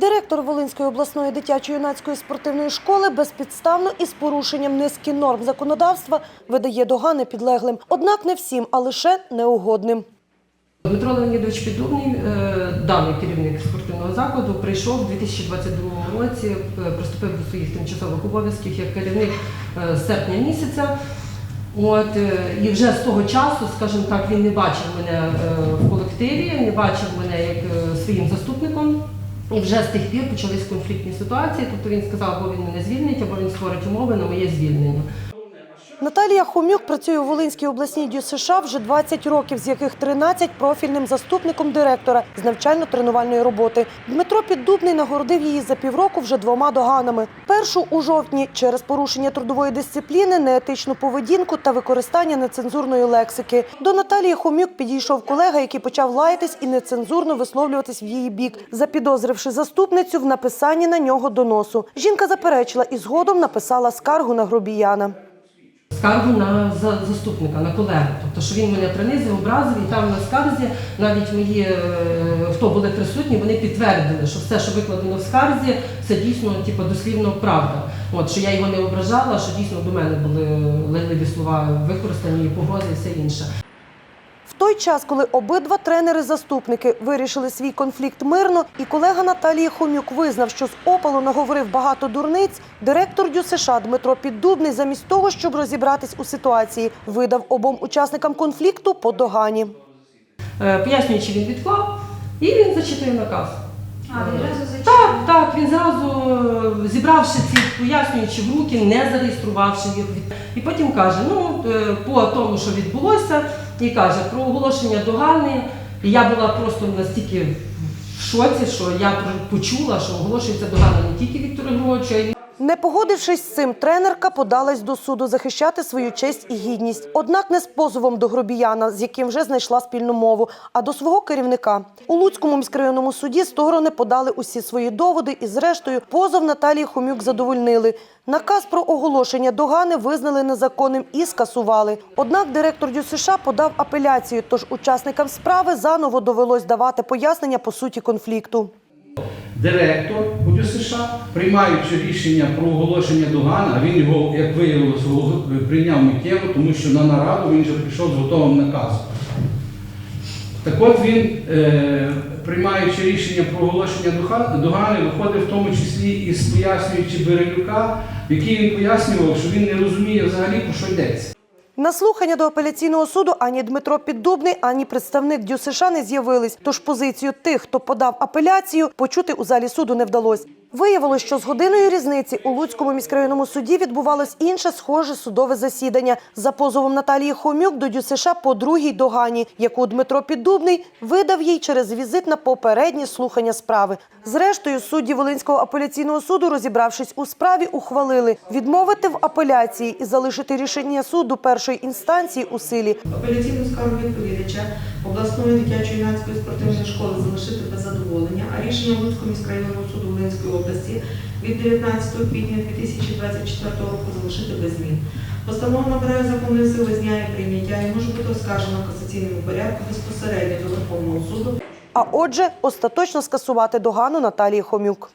Директор Волинської обласної дитячо-юнацької спортивної школи безпідставно і з порушенням низки норм законодавства видає догани підлеглим. Однак не всім, а лише неугодним. Дмитро Леонідович Піддубний, е, даний керівник спортивного закладу, прийшов у 2022 році, е, приступив до своїх тимчасових обов'язків як керівник е, серпня місяця. От, і вже з того часу, скажімо так, він не бачив мене в колективі, не бачив мене як своїм заступником. І вже з тих пір почались конфліктні ситуації. Тобто він сказав, або він мене звільнить, або він створить умови на моє звільнення. Наталія Хомюк працює у Волинській обласній ДЮСШ США вже 20 років, з яких 13 профільним заступником директора з навчально-тренувальної роботи. Дмитро Піддубний нагородив її за півроку вже двома доганами. Першу у жовтні через порушення трудової дисципліни, неетичну поведінку та використання нецензурної лексики. До Наталії Хомюк підійшов колега, який почав лаятись і нецензурно висловлюватись в її бік, запідозривши заступницю в написанні на нього доносу. Жінка заперечила і згодом написала скаргу на Грубіяна. Скаргу на за- заступника, на колегу. Тобто, що він мене принизив, образив, і там на скарзі навіть мої, е, хто були присутні, вони підтвердили, що все, що викладено в скарзі, це дійсно типу, дослівно правда. От, що я його не ображала, що дійсно до мене були легливі слова використані, погрози і все інше. Той час, коли обидва тренери-заступники вирішили свій конфлікт мирно, і колега Наталії Хомюк визнав, що з опалу наговорив багато дурниць, директор ДЮСШ Дмитро Піддубний, замість того, щоб розібратись у ситуації, видав обом учасникам конфлікту по догані. Е, Пояснюючи, він відклав, і він зачитує наказ. А, він одразу зачитав? Так, так, він зразу е, зібравши ці пояснюючи в руки, не зареєструвавши їх. І потім каже: ну, е, по тому, що відбулося, і каже про оголошення догани. І я була просто настільки в шоці, що я почула, що оголошується догана не тільки Віктору Григоровичу, а й Не погодившись з цим, тренерка подалась до суду захищати свою честь і гідність. Однак не з позовом до Гробіяна, з яким вже знайшла спільну мову, а до свого керівника. У Луцькому міськрайонному суді сторони подали усі свої доводи і, зрештою, позов Наталії Хомюк задовольнили. Наказ про оголошення догани визнали незаконним і скасували. Однак директор ДЮСШ подав апеляцію, тож учасникам справи заново довелось давати пояснення по суті конфлікту. Директор УДЮ США, приймаючи рішення про оголошення догана, а він його, як виявилося, прийняв миттєво, тому що на нараду він вже прийшов з готовим наказом. Так от він, е, приймаючи рішення про оголошення догани, виходив в тому числі із пояснюючи Берелюка, в якій він пояснював, що він не розуміє взагалі, про що йдеться. На слухання до апеляційного суду ані Дмитро Піддубний, ані представник ДЮСШ не з'явились. Тож позицію тих, хто подав апеляцію, почути у залі суду не вдалося. Виявилось, що з годиною різниці у Луцькому міськрайонному суді відбувалось інше схоже судове засідання за позовом Наталії Хомюк до ДЮСШ по другій догані, яку Дмитро Піддубний видав їй через візит на попереднє слухання справи. Зрештою, судді Волинського апеляційного суду, розібравшись у справі, ухвалили відмовити в апеляції і залишити рішення суду першої інстанції у силі. Апеляційну скаргу відповідача обласної дитячо-юнацької спортивної школи залишити без задоволення, а рішення Луцького міськрайонного суду Волинської області від 19 квітня 2024 року залишити без змін. Постанова набирає законної сили з дня і прийняття і може бути оскаржена в касаційному порядку безпосередньо до Верховного суду А отже, остаточно скасувати догану Наталії Хомюк.